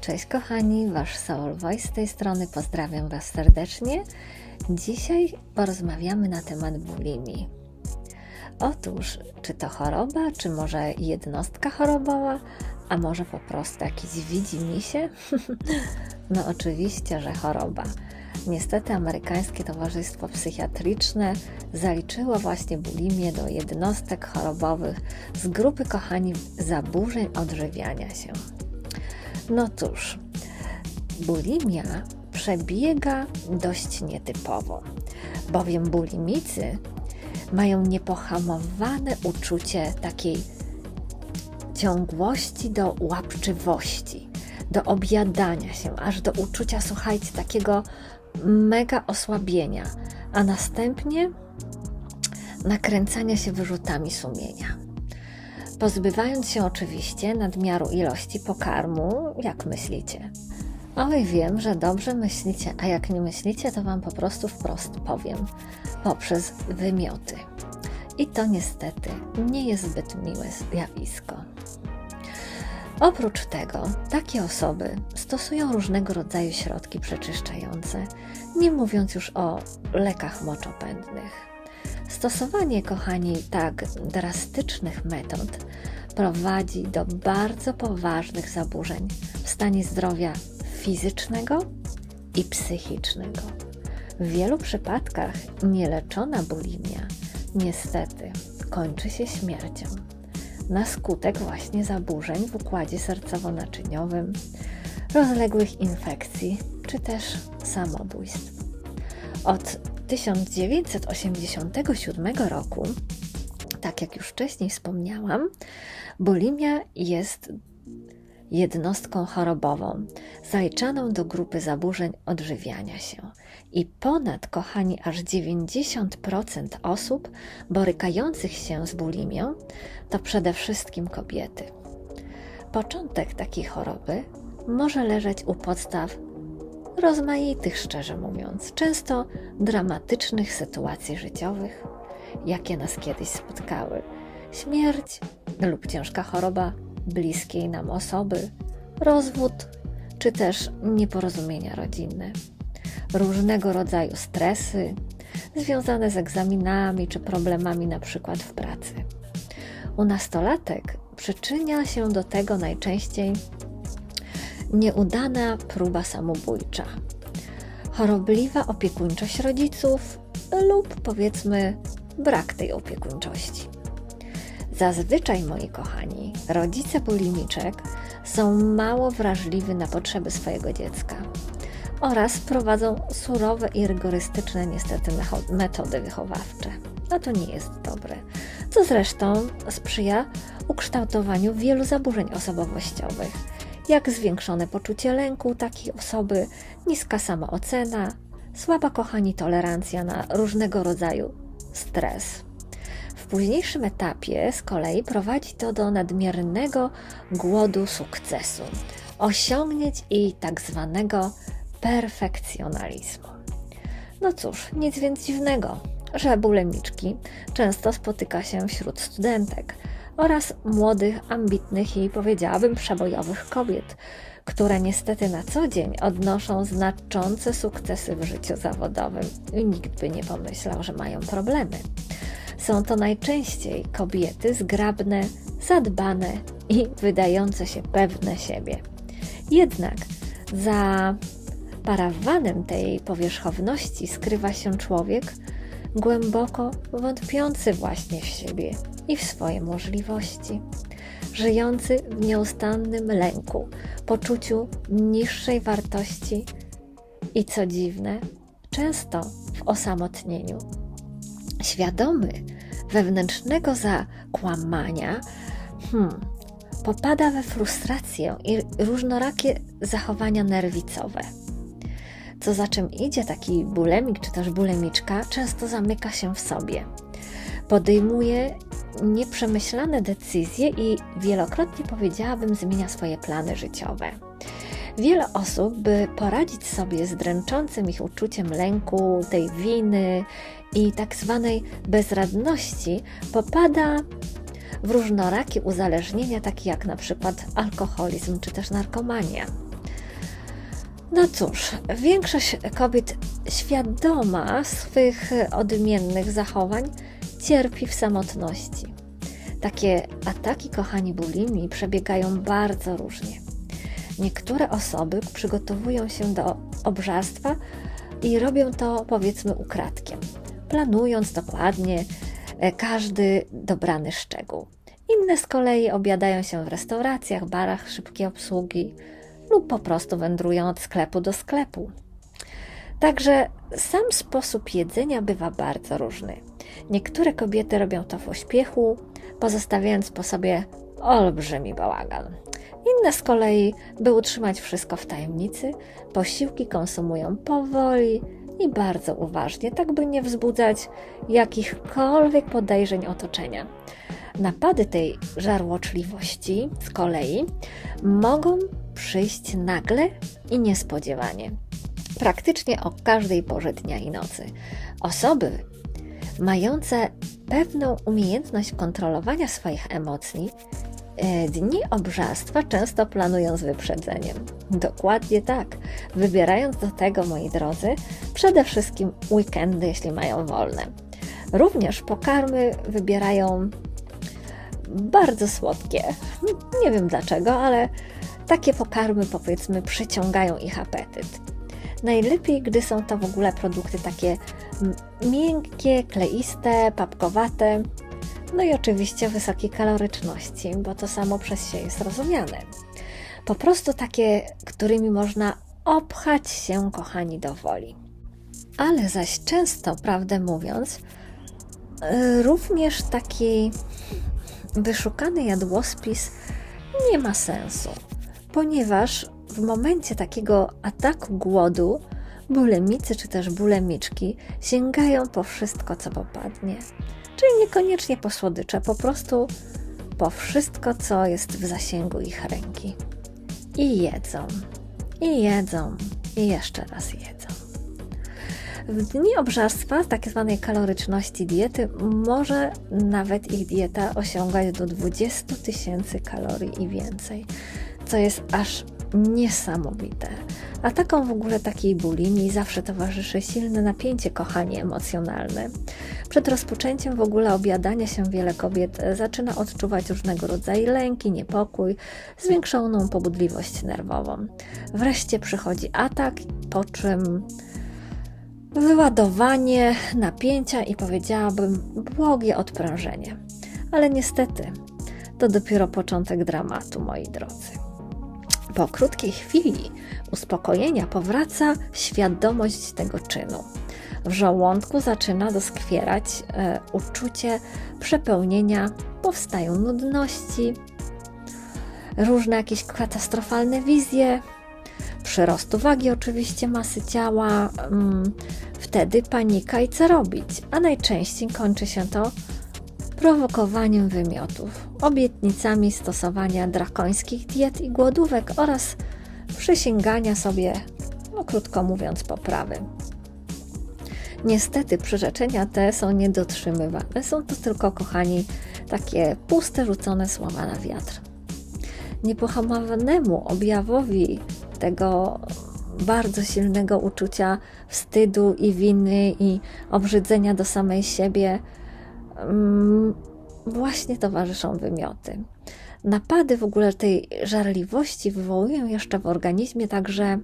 Cześć kochani, Wasz Soul Voice z tej strony, pozdrawiam Was serdecznie. Dzisiaj porozmawiamy na temat bulimii. Otóż, czy to choroba, czy może jednostka chorobowa, a może po prostu jakiś widzimisię? no oczywiście, że choroba. Niestety amerykańskie Towarzystwo Psychiatryczne zaliczyło właśnie bulimię do jednostek chorobowych z grupy kochani zaburzeń odżywiania się. No cóż, bulimia przebiega dość nietypowo, bowiem bulimicy mają niepohamowane uczucie takiej ciągłości do łapczywości, do objadania się, aż do uczucia, słuchajcie, takiego mega osłabienia, a następnie nakręcania się wyrzutami sumienia. Pozbywając się oczywiście nadmiaru ilości pokarmu, jak myślicie? Oj, wiem, że dobrze myślicie, a jak nie myślicie, to Wam po prostu wprost powiem poprzez wymioty. I to niestety nie jest zbyt miłe zjawisko. Oprócz tego, takie osoby stosują różnego rodzaju środki przeczyszczające, nie mówiąc już o lekach moczopędnych. Stosowanie, kochani, tak drastycznych metod prowadzi do bardzo poważnych zaburzeń w stanie zdrowia fizycznego i psychicznego. W wielu przypadkach nieleczona bulimia niestety kończy się śmiercią na skutek właśnie zaburzeń w układzie sercowo-naczyniowym, rozległych infekcji czy też samobójstw. Od 1987 roku, tak jak już wcześniej wspomniałam, bulimia jest jednostką chorobową, zaliczaną do grupy zaburzeń odżywiania się. I ponad, kochani, aż 90% osób borykających się z bulimią to przede wszystkim kobiety. Początek takiej choroby może leżeć u podstaw rozmaitych, szczerze mówiąc, często dramatycznych sytuacji życiowych, jakie nas kiedyś spotkały. Śmierć lub ciężka choroba bliskiej nam osoby, rozwód czy też nieporozumienia rodzinne, różnego rodzaju stresy związane z egzaminami czy problemami na przykład w pracy. U nastolatek przyczynia się do tego najczęściej nieudana próba samobójcza, chorobliwa opiekuńczość rodziców lub powiedzmy brak tej opiekuńczości. Zazwyczaj, moi kochani, rodzice bulimiczek są mało wrażliwi na potrzeby swojego dziecka oraz prowadzą surowe i rygorystyczne niestety metody wychowawcze. A to nie jest dobre, co zresztą sprzyja ukształtowaniu wielu zaburzeń osobowościowych jak zwiększone poczucie lęku takiej osoby, niska samoocena, słaba kochani tolerancja na różnego rodzaju stres. W późniejszym etapie z kolei prowadzi to do nadmiernego głodu sukcesu, osiągnięć i tak zwanego perfekcjonalizmu. No cóż, nic więc dziwnego, że bulemiczki często spotyka się wśród studentek, oraz młodych, ambitnych i powiedziałabym przebojowych kobiet, które niestety na co dzień odnoszą znaczące sukcesy w życiu zawodowym i nikt by nie pomyślał, że mają problemy. Są to najczęściej kobiety zgrabne, zadbane i wydające się pewne siebie. Jednak za parawanem tej powierzchowności skrywa się człowiek głęboko wątpiący właśnie w siebie i w swoje możliwości, żyjący w nieustannym lęku, poczuciu niższej wartości i co dziwne, często w osamotnieniu. Świadomy wewnętrznego zakłamania, hmm, popada we frustrację i różnorakie zachowania nerwicowe. Co za czym idzie taki bulemik czy też bulemiczka, często zamyka się w sobie. Podejmuje nieprzemyślane decyzje i wielokrotnie powiedziałabym, zmienia swoje plany życiowe. Wiele osób, by poradzić sobie z dręczącym ich uczuciem lęku, tej winy i tak zwanej bezradności, popada w różnorakie uzależnienia, takie jak na przykład alkoholizm czy też narkomania. No cóż, większość kobiet świadoma swych odmiennych zachowań cierpi w samotności. Takie ataki, kochani, bulimii przebiegają bardzo różnie. Niektóre osoby przygotowują się do obżarstwa i robią to powiedzmy ukradkiem, planując dokładnie e, każdy dobrany szczegół. Inne z kolei obiadają się w restauracjach, barach szybkiej obsługi lub po prostu wędrują od sklepu do sklepu. Także sam sposób jedzenia bywa bardzo różny. Niektóre kobiety robią to w ośpiechu, pozostawiając po sobie olbrzymi bałagan. Inne z kolei, by utrzymać wszystko w tajemnicy, posiłki konsumują powoli i bardzo uważnie, tak by nie wzbudzać jakichkolwiek podejrzeń otoczenia. Napady tej żarłoczliwości z kolei mogą przyjść nagle i niespodziewanie, praktycznie o każdej porze dnia i nocy. Osoby mające pewną umiejętność kontrolowania swoich emocji, e, dni obżarstwa często planują z wyprzedzeniem. Dokładnie tak. Wybierając do tego, moi drodzy, przede wszystkim weekendy, jeśli mają wolne. Również pokarmy wybierają bardzo słodkie. Nie wiem dlaczego, ale takie pokarmy powiedzmy przyciągają ich apetyt. Najlepiej, gdy są to w ogóle produkty takie miękkie, kleiste, papkowate, no i oczywiście wysokiej kaloryczności, bo to samo przez się jest rozumiane. Po prostu takie, którymi można obchać się, kochani, do woli. Ale zaś często, prawdę mówiąc, y, również taki wyszukany jadłospis nie ma sensu, ponieważ w momencie takiego ataku głodu bulemicy czy też bulemiczki sięgają po wszystko, co popadnie. Czyli niekoniecznie po słodycze, po prostu po wszystko, co jest w zasięgu ich ręki. I jedzą, i jedzą, i jeszcze raz jedzą. W dni obżarstwa, tak zwanej kaloryczności diety, może nawet ich dieta osiągać do 20 tysięcy kalorii i więcej, co jest aż niesamowite. A taką w ogóle takiej bulimii zawsze towarzyszy silne napięcie, kochanie emocjonalne. Przed rozpoczęciem w ogóle obiadania się wiele kobiet zaczyna odczuwać różnego rodzaju lęki, niepokój, zwiększoną pobudliwość nerwową. Wreszcie przychodzi atak, po czym wyładowanie napięcia i powiedziałabym błogie odprężenie. Ale niestety to dopiero początek dramatu, moi drodzy. Po krótkiej chwili uspokojenia powraca świadomość tego czynu. W żołądku zaczyna doskwierać e, uczucie przepełnienia, powstają nudności, różne jakieś katastrofalne wizje, przyrostu wagi, oczywiście masy ciała, mm, wtedy panika i co robić. A najczęściej kończy się to prowokowaniem wymiotów, obietnicami stosowania drakońskich diet i głodówek oraz przysięgania sobie, no krótko mówiąc, poprawy. Niestety przyrzeczenia te są niedotrzymywane. Są to tylko, kochani, takie puste, rzucone słowa na wiatr. Niepohamowanemu objawowi tego bardzo silnego uczucia wstydu i winy i obrzydzenia do samej siebie mm, właśnie towarzyszą wymioty. Napady w ogóle tej żarliwości wywołują jeszcze w organizmie także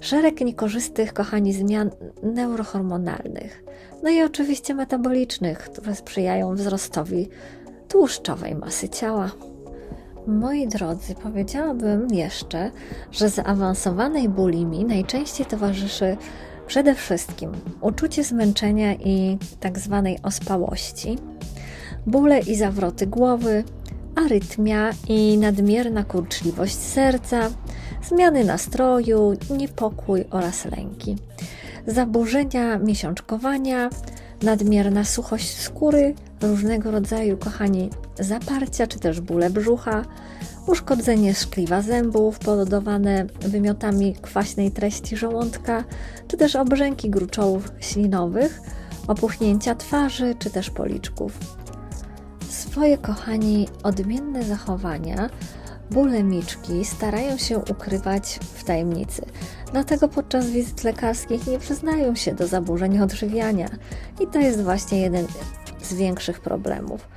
szereg niekorzystnych, kochani, zmian neurohormonalnych, no i oczywiście metabolicznych, które sprzyjają wzrostowi tłuszczowej masy ciała. Moi drodzy, powiedziałabym jeszcze, że zaawansowanej bulimii najczęściej towarzyszy przede wszystkim uczucie zmęczenia i tak zwanej ospałości, bóle i zawroty głowy, arytmia i nadmierna kurczliwość serca, zmiany nastroju, niepokój oraz lęki, zaburzenia miesiączkowania, nadmierna suchość skóry, różnego rodzaju, kochani, zaparcia czy też bóle brzucha, uszkodzenie szkliwa zębów powodowane wymiotami kwaśnej treści żołądka, czy też obrzęki gruczołów ślinowych, opuchnięcia twarzy czy też policzków. Swoje, kochani, odmienne zachowania bulemiczki starają się ukrywać w tajemnicy. Dlatego podczas wizyt lekarskich nie przyznają się do zaburzeń odżywiania. I to jest właśnie jeden z większych problemów.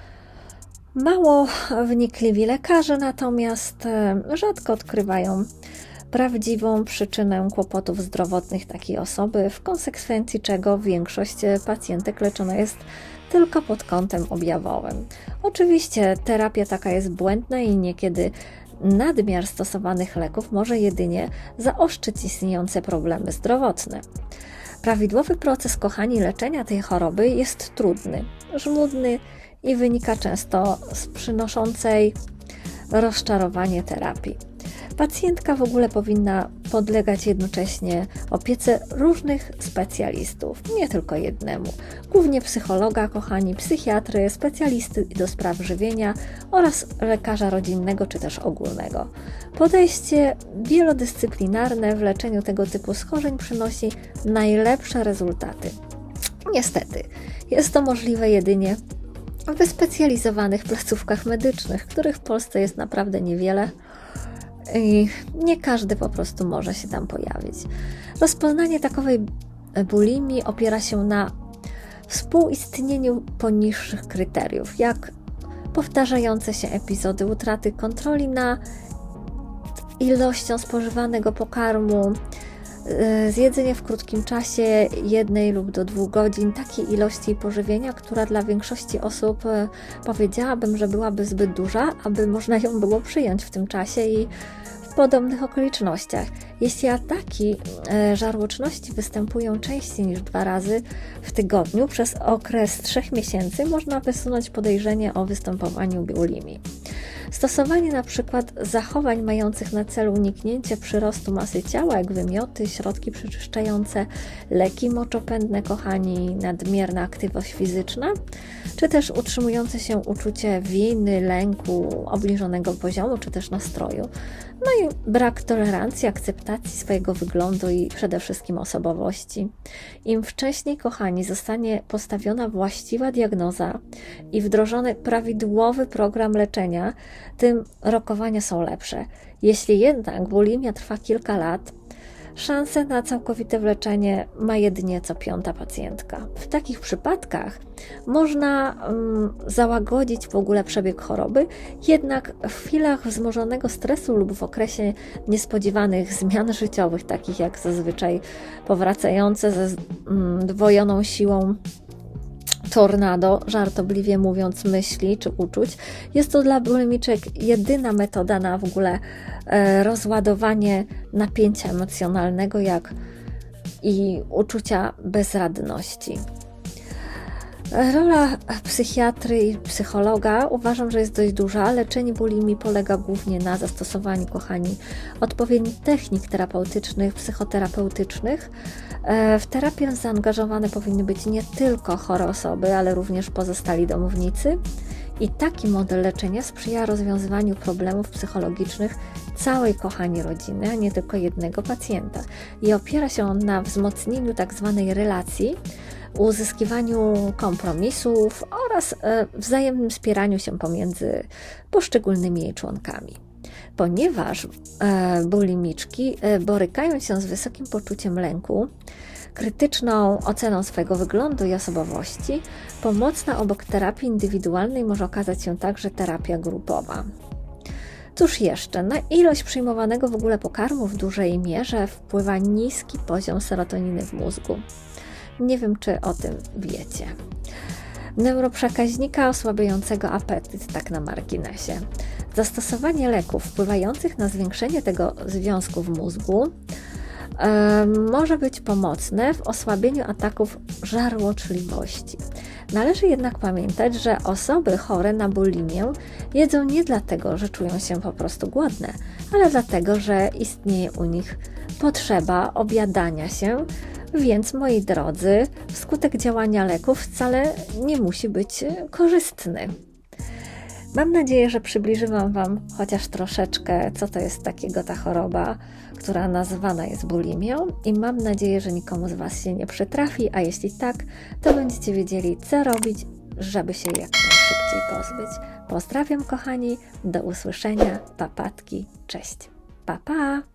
Mało wnikliwi lekarze natomiast e, rzadko odkrywają prawdziwą przyczynę kłopotów zdrowotnych takiej osoby, w konsekwencji czego większość pacjentek leczona jest tylko pod kątem objawowym. Oczywiście terapia taka jest błędna i niekiedy nadmiar stosowanych leków może jedynie zaostrzyć istniejące problemy zdrowotne. Prawidłowy proces, kochani, leczenia tej choroby jest trudny, żmudny i wynika często z przynoszącej rozczarowanie terapii. Pacjentka w ogóle powinna podlegać jednocześnie opiece różnych specjalistów, nie tylko jednemu, głównie psychologa, kochani, psychiatry, specjalisty do spraw żywienia oraz lekarza rodzinnego czy też ogólnego. Podejście wielodyscyplinarne w leczeniu tego typu schorzeń przynosi najlepsze rezultaty. Niestety, jest to możliwe jedynie wyspecjalizowanych placówkach medycznych, których w Polsce jest naprawdę niewiele i nie każdy po prostu może się tam pojawić. Rozpoznanie takowej bulimii opiera się na współistnieniu poniższych kryteriów, jak powtarzające się epizody utraty kontroli na ilością spożywanego pokarmu, zjedzenie w krótkim czasie jednej lub do dwóch godzin takiej ilości pożywienia, która dla większości osób y, powiedziałabym, że byłaby zbyt duża, aby można ją było przyjąć w tym czasie i podobnych okolicznościach. Jeśli ataki e, żarłoczności występują częściej niż dwa razy w tygodniu przez okres trzech miesięcy, można wysunąć podejrzenie o występowaniu bulimii. Stosowanie na przykład zachowań mających na celu uniknięcie przyrostu masy ciała, jak wymioty, środki przeczyszczające, leki moczopędne, kochani, nadmierna aktywność fizyczna, czy też utrzymujące się uczucie winy, lęku, obniżonego poziomu, czy też nastroju. No i brak tolerancji, akceptacji swojego wyglądu i przede wszystkim osobowości. Im wcześniej, kochani, zostanie postawiona właściwa diagnoza i wdrożony prawidłowy program leczenia, tym rokowania są lepsze. Jeśli jednak bulimia trwa kilka lat, Szansę na całkowite wleczenie ma jedynie co piąta pacjentka. W takich przypadkach można um, załagodzić w ogóle przebieg choroby, jednak w chwilach wzmożonego stresu lub w okresie niespodziewanych zmian życiowych, takich jak zazwyczaj powracające ze zdwojoną siłą tornado, żartobliwie mówiąc, myśli czy uczuć. Jest to dla bulimiczek jedyna metoda na w ogóle e, rozładowanie napięcia emocjonalnego, jak i uczucia bezradności. Rola psychiatry i psychologa uważam, że jest dość duża. Leczenie bulimii polega głównie na zastosowaniu, kochani, odpowiednich technik terapeutycznych, psychoterapeutycznych. E, w terapię zaangażowane powinny być nie tylko chore osoby, ale również pozostali domownicy. I taki model leczenia sprzyja rozwiązywaniu problemów psychologicznych całej kochani rodziny, a nie tylko jednego pacjenta. I opiera się on na wzmocnieniu tzw. Tak relacji, uzyskiwaniu kompromisów oraz e, wzajemnym wspieraniu się pomiędzy poszczególnymi jej członkami. Ponieważ e, bulimiczki e, borykają się z wysokim poczuciem lęku, krytyczną oceną swojego wyglądu i osobowości, pomocna obok terapii indywidualnej może okazać się także terapia grupowa. Cóż jeszcze, na ilość przyjmowanego w ogóle pokarmu w dużej mierze wpływa niski poziom serotoniny w mózgu. Nie wiem, czy o tym wiecie. Neuroprzekaźnika osłabiającego apetyt, tak na marginesie. Zastosowanie leków wpływających na zwiększenie tego związku w mózgu może być pomocne w osłabieniu ataków żarłoczliwości. Należy jednak pamiętać, że osoby chore na bulimię jedzą nie dlatego, że czują się po prostu głodne, ale dlatego, że istnieje u nich potrzeba obiadania się, więc moi drodzy, skutek działania leków wcale nie musi być korzystny. Mam nadzieję, że przybliżyłam Wam chociaż troszeczkę, co to jest takiego ta choroba, która nazywana jest bulimią, i mam nadzieję, że nikomu z Was się nie przytrafi, a jeśli tak, to będziecie wiedzieli, co robić, żeby się jak najszybciej szybciej pozbyć. Pozdrawiam, kochani, do usłyszenia, papatki, cześć. Pa, pa!